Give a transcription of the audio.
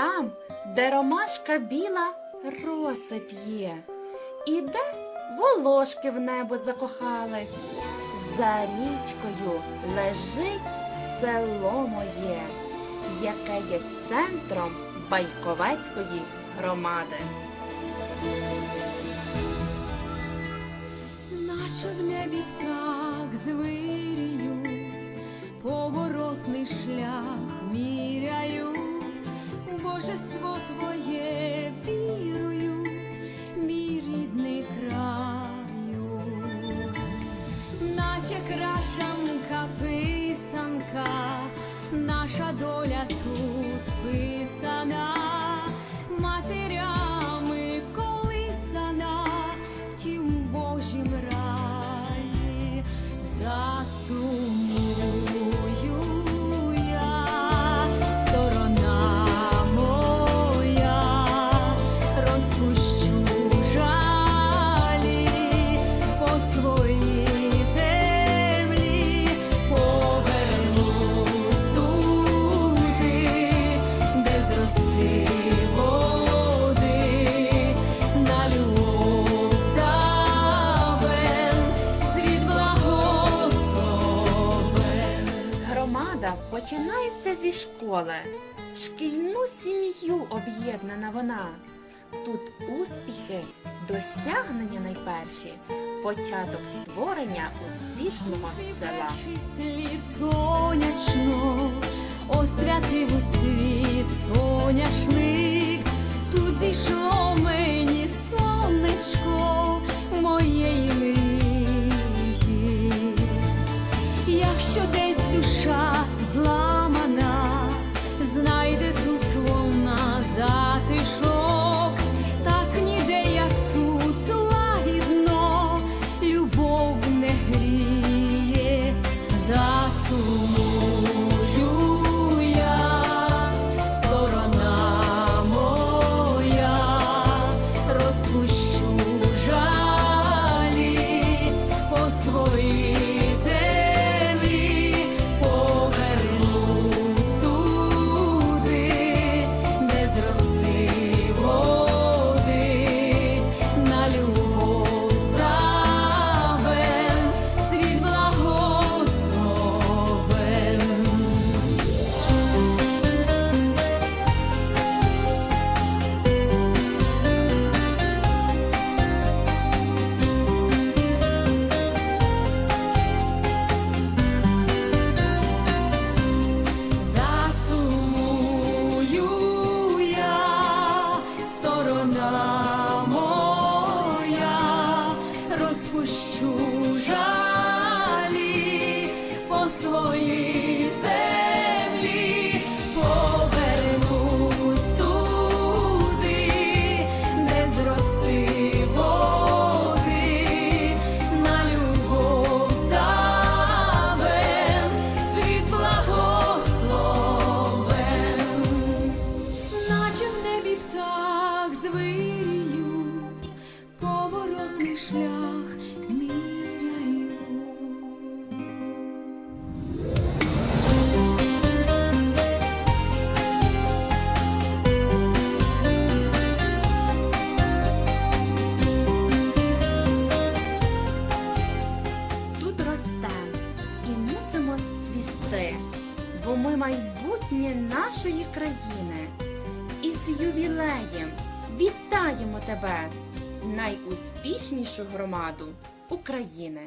там, де ромашка біла роси п'є, і де волошки в небо закохались. За річкою лежить село моє, яке є центром Байковецької громади. Наче в небі птах звирію, наша доля тут починається зі школи. Шкільну сім'ю об'єднана вона. Тут успіхи, досягнення найперші, початок створення успішного села. Світ сонячно, освятив у світ соняшник, сторона моя, розпущу звирію, поворотний шлях міряю. Тут ростемо і мусимо цвісти, бо ми майбутнє нашої країни. З ювілеєм вітаємо тебе, найуспішнішу громаду України.